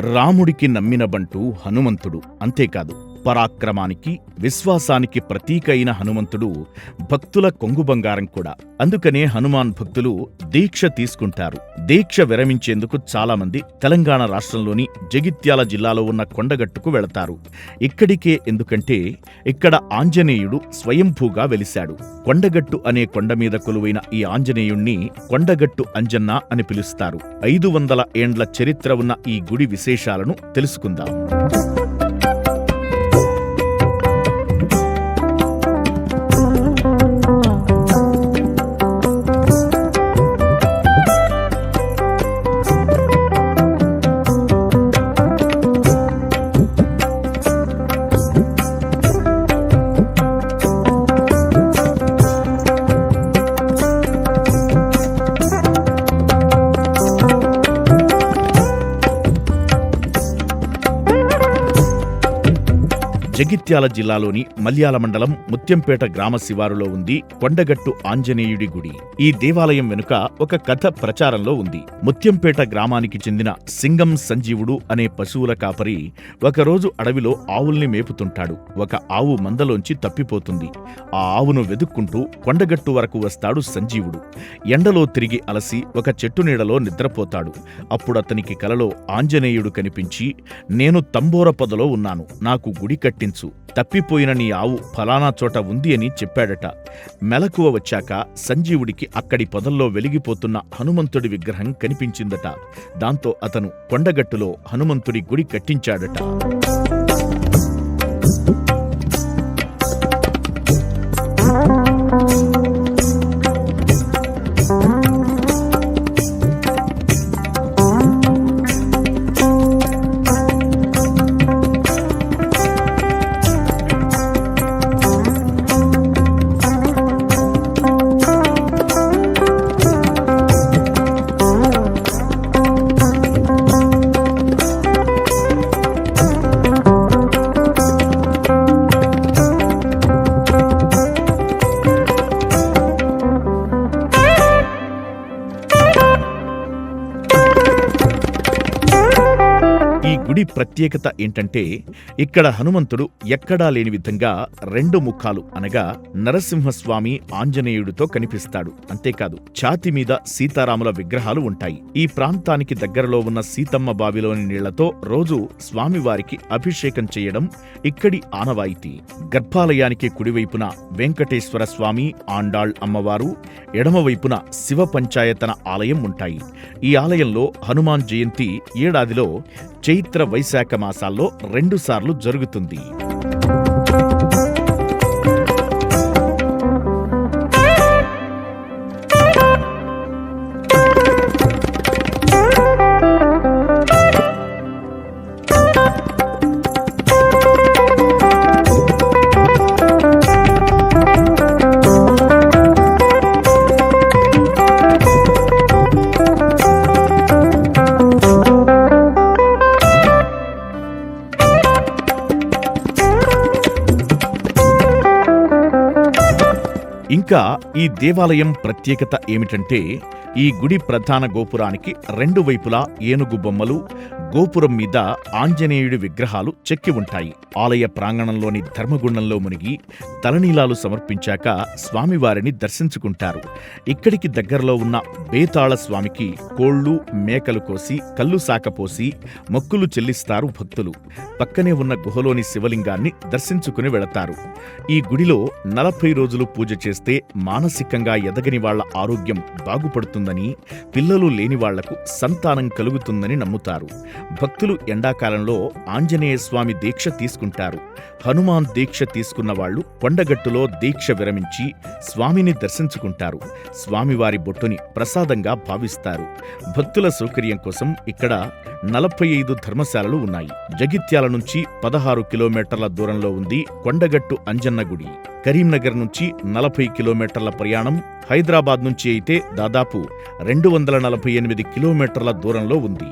రాముడికి నమ్మిన బంటు హనుమంతుడు అంతేకాదు. పరాక్రమానికి విశ్వాసానికి ప్రతీక అయిన హనుమంతుడు భక్తుల కొంగు బంగారం కూడా. అందుకనే హనుమాన్ భక్తులు దీక్ష తీసుకుంటారు. దీక్ష విరమించేందుకు చాలామంది తెలంగాణ రాష్ట్రంలోని జగిత్యాల జిల్లాలో ఉన్న కొండగట్టుకు వెళతారు. ఇక్కడికే ఎందుకంటే ఇక్కడ ఆంజనేయుడు స్వయంభూగా వెలిశాడు. కొండగట్టు అనే కొండ మీద కొలువైన ఈ ఆంజనేయుణ్ణి కొండగట్టు అంజన్న అని పిలుస్తారు. ఐదు వందల ఏండ్ల చరిత్ర ఉన్న ఈ గుడి విశేషాలను తెలుసుకుందాం. జగిత్యాల జిల్లాలోని మల్యాల మండలం ముత్యంపేట గ్రామ శివారులో ఉంది కొండగట్టు ఆంజనేయుడి గుడి. ఈ దేవాలయం వెనుక ఒక కథ ప్రచారంలో ఉంది. ముత్యంపేట గ్రామానికి చెందిన సింగం సంజీవుడు అనే పశువుల కాపరి ఒకరోజు అడవిలో ఆవుల్ని మేపుతుంటాడు. ఒక ఆవు మందలోంచి తప్పిపోతుంది. ఆ ఆవును వెదుక్కుంటూ కొండగట్టు వరకు వస్తాడు సంజీవుడు. ఎండలో తిరిగి అలసి ఒక చెట్టు నీడలో నిద్రపోతాడు. అప్పుడు అతనికి కలలో ఆంజనేయుడు కనిపించి నేను తంబోర పొదలో ఉన్నాను. నాకు గుడి కట్టి పట్టించు తప్పిపోయిన నీ ఆవు ఫలానా చోట ఉంది అని చెప్పాడట. మెలకువ వచ్చాక సంజీవుడికి అక్కడి పొదల్లో వెలిగిపోతున్న హనుమంతుడి విగ్రహం కనిపించిందట. దాంతో అతను కొండగట్టులో హనుమంతుడి గుడి కట్టించాడట. ఈ గుడి ప్రత్యేకత ఏంటంటే ఇక్కడ హనుమంతుడు ఎక్కడా లేని విధంగా రెండు ముఖాలు అనగా నరసింహస్వామి ఆంజనేయుడితో కనిపిస్తాడు. అంతేకాదు ఛాతి మీద సీతారాముల విగ్రహాలు ఉంటాయి. ఈ ప్రాంతానికి దగ్గరలో ఉన్న సీతమ్మ బావిలోని నీళ్ళతో రోజు స్వామివారికి అభిషేకం చేయడం ఇక్కడి ఆనవాయితీ. గర్భాలయానికి కుడివైపున వెంకటేశ్వర స్వామి ఆండాళ్ అమ్మవారు ఎడమవైపున శివ పంచాయతన ఆలయం ఉంటాయి. ఈ ఆలయంలో హనుమాన్ జయంతి ఏడాదిలో చైత్ర వైశాఖ మాసాల్లో రెండుసార్లు జరుగుతుంది. ఇంకా ఈ దేవాలయం ప్రత్యేకత ఏమిటంటే ఈ గుడి ప్రధాన గోపురానికి రెండు వైపులా ఏనుగు బొమ్మలు గోపురం మీద ఆంజనేయుడి విగ్రహాలు చెక్కి ఉంటాయి. ఆలయ ప్రాంగణంలోని ధర్మగుండంలో మునిగి తలనీలాలు సమర్పించాక స్వామివారిని దర్శించుకుంటారు. ఇక్కడికి దగ్గరలో ఉన్న బేతాళ స్వామికి కోళ్ళు మేకలు కోసి కళ్ళు సాకపోసి మొక్కులు చెల్లిస్తారు భక్తులు. పక్కనే ఉన్న గుహలోని శివలింగాన్ని దర్శించుకుని వెళతారు. ఈ గుడిలో నలభై రోజులు పూజ చేస్తే మానసికంగా ఎదగని వాళ్ళ ఆరోగ్యం బాగుపడుతుందని పిల్లలు లేని వాళ్ళకు సంతానం కలుగుతుందని నమ్ముతారు. భక్తులు ఎండాకాలంలో ఆంజనేయ స్వామి దీక్ష తీసుకుంటారు. హనుమాన్ దీక్ష తీసుకున్న వాళ్ళు కొండగట్టులో దీక్ష విరమించి స్వామిని దర్శించుకుంటారు. స్వామివారి బొట్టుని ప్రసాదంగా భావిస్తారు. భక్తుల సౌకర్యం కోసం ఇక్కడ నలభై ఐదు ధర్మశాలలు ఉన్నాయి. జగిత్యాల నుంచి పదహారు కిలోమీటర్ల దూరంలో ఉంది కొండగట్టు అంజన్న గుడి. కరీంనగర్ నుంచి నలభై కిలోమీటర్ల ప్రయాణం హైదరాబాద్ నుంచి అయితే దాదాపు రెండు వందల నలభై ఎనిమిది కిలోమీటర్ల దూరంలో ఉంది.